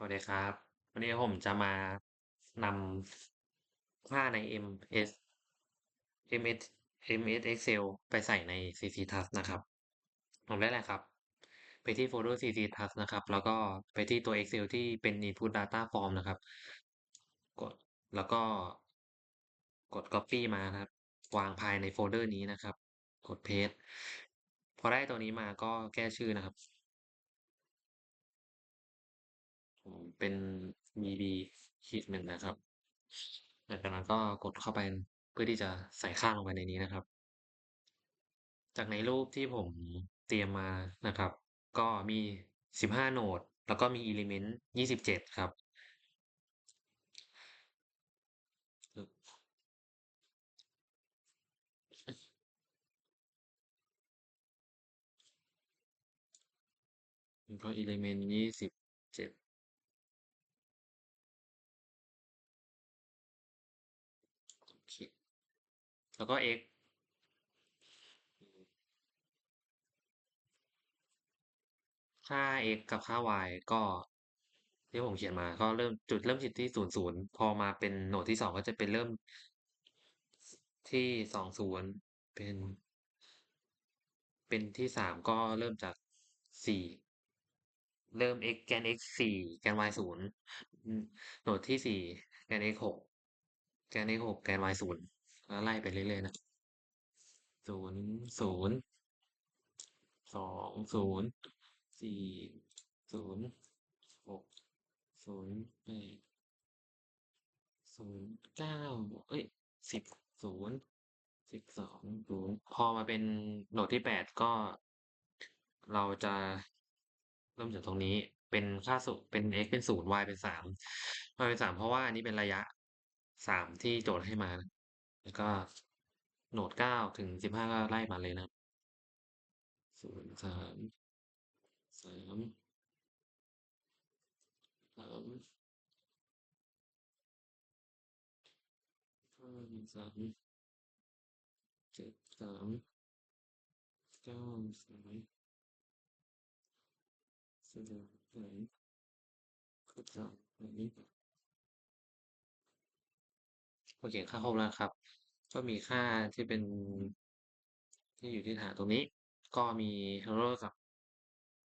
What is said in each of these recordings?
สวัสดีครับ วันนี้ผมจะมานำค่าใน MS MS MS Excel ไปใส่ใน CC Task นะครับผมได้เลยครับ ไปที่โฟลเดอร์ CC Task นะครับ แล้วก็ไปที่ตัว Excel ที่เป็น Input Data Form นะครับ กดแล้วก็กด Copy มานะครับ วางภายในโฟลเดอร์นี้นะครับ กด Paste พอได้ตัวนี้มาก็แก้ชื่อนะครับ เป็น bb ขีดหนึ่งนะครับหลังจากนั้นก็กดเข้าไปเพื่อที่จะใส่ค่าลงไปในนี้นะครับ จากในรูปที่ผมเตรียมมานะครับ ก็มีสิบห้าโหนด แล้วก็มี element ยี่สิบเจ็ดครับแล้ก็ element ยี่สิบเจ็ด โอเค แล้วก็ x ค่า x กับค่า y ก็ที่ผมเขียนมาก็เริ่มจุดเริ่มจิตที่ศูนย์ศูนย์พอมาเป็นโหนดที่สองก็จะเป็นเริ่มที่สองศูนย์เป็น เป็นที่สามก็เริ่มจากสี่เริ่ม x แกน x สี่แกน y ศูนย์โหนดที่สี่แกน x หกแกน x หกแกน y ศูนย์ แล้วไล่ไปเรื่อยๆนะศูนย์ศูนย์สองศูนย์สี่ศูนย์หกศูนย์แปดศูนย์เก้าเอ้ยสิบศูนย์สิบสองศูนย์พอมาเป็นโหนดที่แปดก็ เราจะเริ่มจากตรงนี้เป็นค่าสูตรเป็น x เป็นศูนย์ y เป็นสาม y เป็นสามเพราะว่าอันนี้เป็นระยะสามที่โจทย์ให้มานะ แล้วก็โหนดเก้าถึงสิบห้าก็ไล่มาเลยนะศูนย์สามสามสามห้าสามเจ็ดสามเก้าสามสิบสามสาม โอเคค่าครบแล้วครับ ก็มีค่าที่เป็น ที่อยู่ที่ฐานตรงนี้ ก็มี hero กับ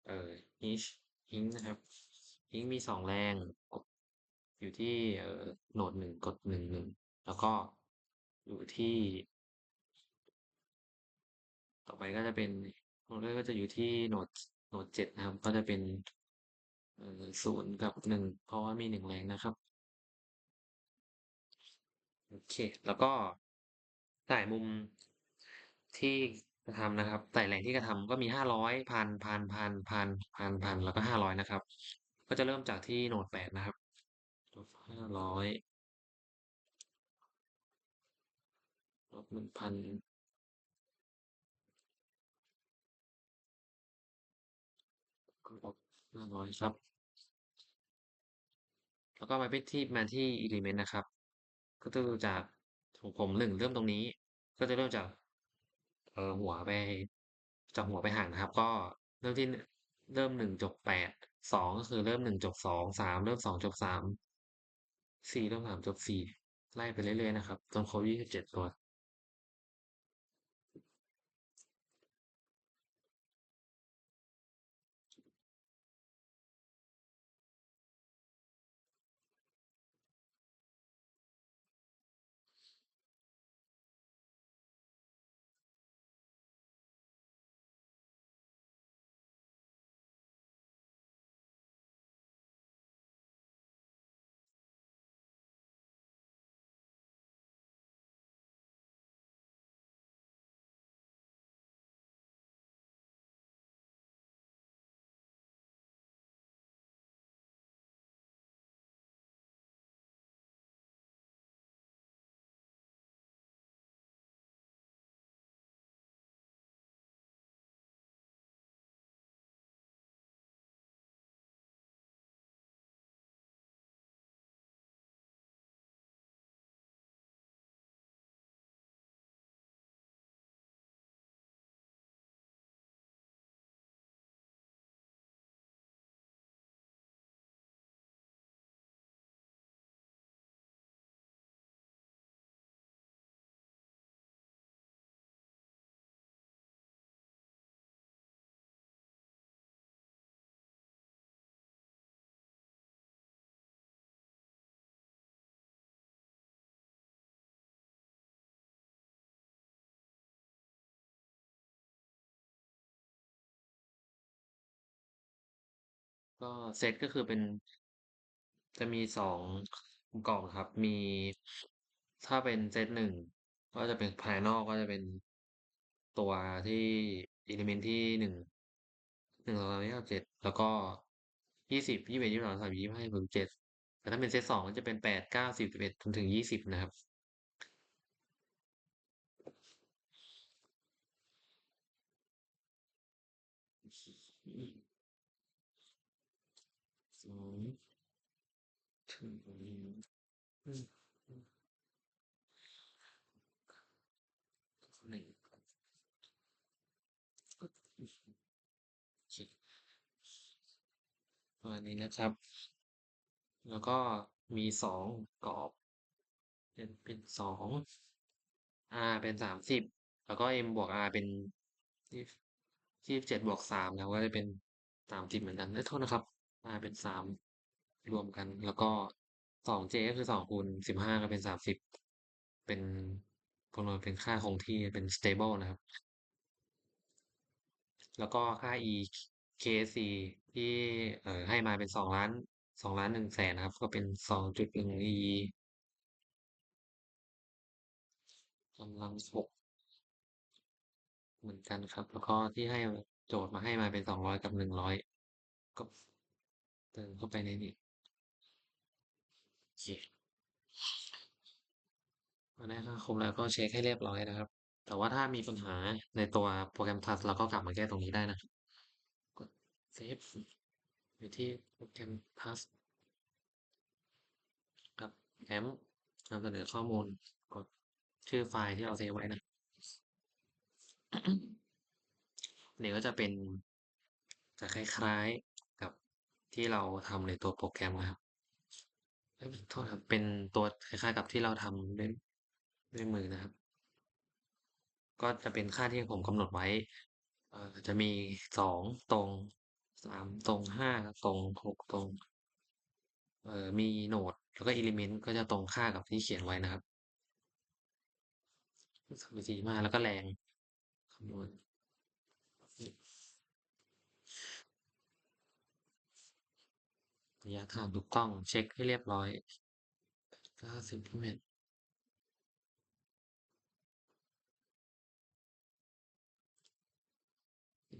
เอ่อ hinge hinge นะครับ hinge มีสองแรงกดอยู่ที่เอ่อโหนดหนึ่งกดหนึ่งหนึ่งแล้วก็อยู่ที่ ต่อไปก็จะเป็นโหนดก็จะอยู่ที่โหนดโหนดเจ็ดนะครับ ก็จะเป็นเอ่อศูนย์กับหนึ่งเพราะว่ามีหนึ่งแรงนะครับ โอเค แล้วก็ถ่ายมุมที่กระทำนะครับแต่แหล่งที่กระทำก็มีห้าร้อยพันพันพันพันพันพันแล้วก็ห้าร้อยนะครับ ก็จะเริ่มจากที่โหนดแปดนะครับห้าร้อยลบหนึ่งพันลบห้าร้อยครับ แล้วก็มาไปที่มาที่ element นะครับ ก็จะดูจากผมหนึ่งเริ่มตรงนี้ ก็จะเริ่มจาก เออหัวไปจากหัวไปหางนะครับ ก็เริ่มที่เริ่มหนึ่งจบแปดสองก็คือเริ่มหนึ่งจบสองสามเริ่มสองจบสามสี่เริ่มสามจบสี่ไล่ไปเรื่อยๆนะครับจนครบยี่สิบเจ็ดตัว ก็เซต ก็คือเป็น จะมีสองกล่องครับ มี ถ้าเป็นเซตหนึ่งก็จะเป็นภายนอกก็จะเป็นตัวที่อิเลเมนที่หนึ่งหนึ่งสองสามสี่ห้าเจ็ดแล้วก็ยี่สิบยี่สิบเอ็ดยี่สิบสองสามยี่สิบห้ายี่สิบเจ็ดแต่ถ้าเป็นเซตสองก็จะเป็นแปดเก้าสิบสิบเอ็ดจนถึงยี่สิบนะครับ สองถึงหนึ่งหนึ่ง โอเคประมาณนี้นะครับ แล้วก็มีสองกรอบ เป็นเป็นสอง r เป็นสามสิบ แล้วก็ m บวก r เป็นยี่สิบเจ็ดบวกสามแล้วก็จะเป็นสามสิบเหมือนกันเอ้โทษนะครับ r เป็นสามรวมกัน แล้วก็สอง j ก็คือสองคูณสิบห้าก็เป็นสามสิบ เป็น คำนวณเป็นค่าคงที่เป็น stable นะครับ แล้วก็ค่า e ksc ที่เอ่อให้มาเป็นสองล้านสองล้านหนึ่งแสนนะครับ ก็เป็นสองจุดหนึ่ง e กำลังหกเหมือนกันครับ แล้วก็ที่ให้โจทย์มาให้มาเป็นสองร้อยกับหนึ่งร้อยก็เติมเข้าไปในนี้โอเค อันนี้ก็ครบแล้วก็เช็คให้เรียบร้อยนะครับ แต่ว่าถ้ามีปัญหาในตัวโปรแกรม Plus เราก็กลับมาแก้ตรงนี้ได้นะกดเซฟอยู่ที่โปรแกรม Plus กับแอมนำเสนอข้อมูลกดชื่อไฟล์ที่เราเซฟไว้นะนี่ก็จะเป็นจะคล้ายๆกับที่เราทำในตัวโปรแกรมนะครับเอ้ยโทษครับเป็นตัวคล้ายๆกับที่เราทำ ด้วยมือนะครับ ก็จะเป็นค่าที่ผมกำหนดไว้จะมีสองตรงสามตรงห้าตรงหกตรงมีโหนดแล้วก็อิเลเมนต์ก็จะตรงค่ากับที่เขียนไว้นะครับสมีมาแล้วก็แรงคำนวณระยะทางถูกต้องเช็คให้เรียบร้อยเก้าสิบเมตร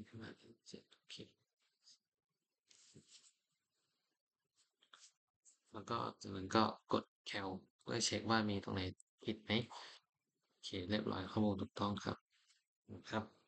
ขึ้นมาเป็นเจ็ดโอเค แล้วก็จากนั้นก็กดแคลเพื่อเช็คว่ามีตรงไหนผิดไหมโอเคเรียบร้อยข้อมูลถูกต้องครับครับ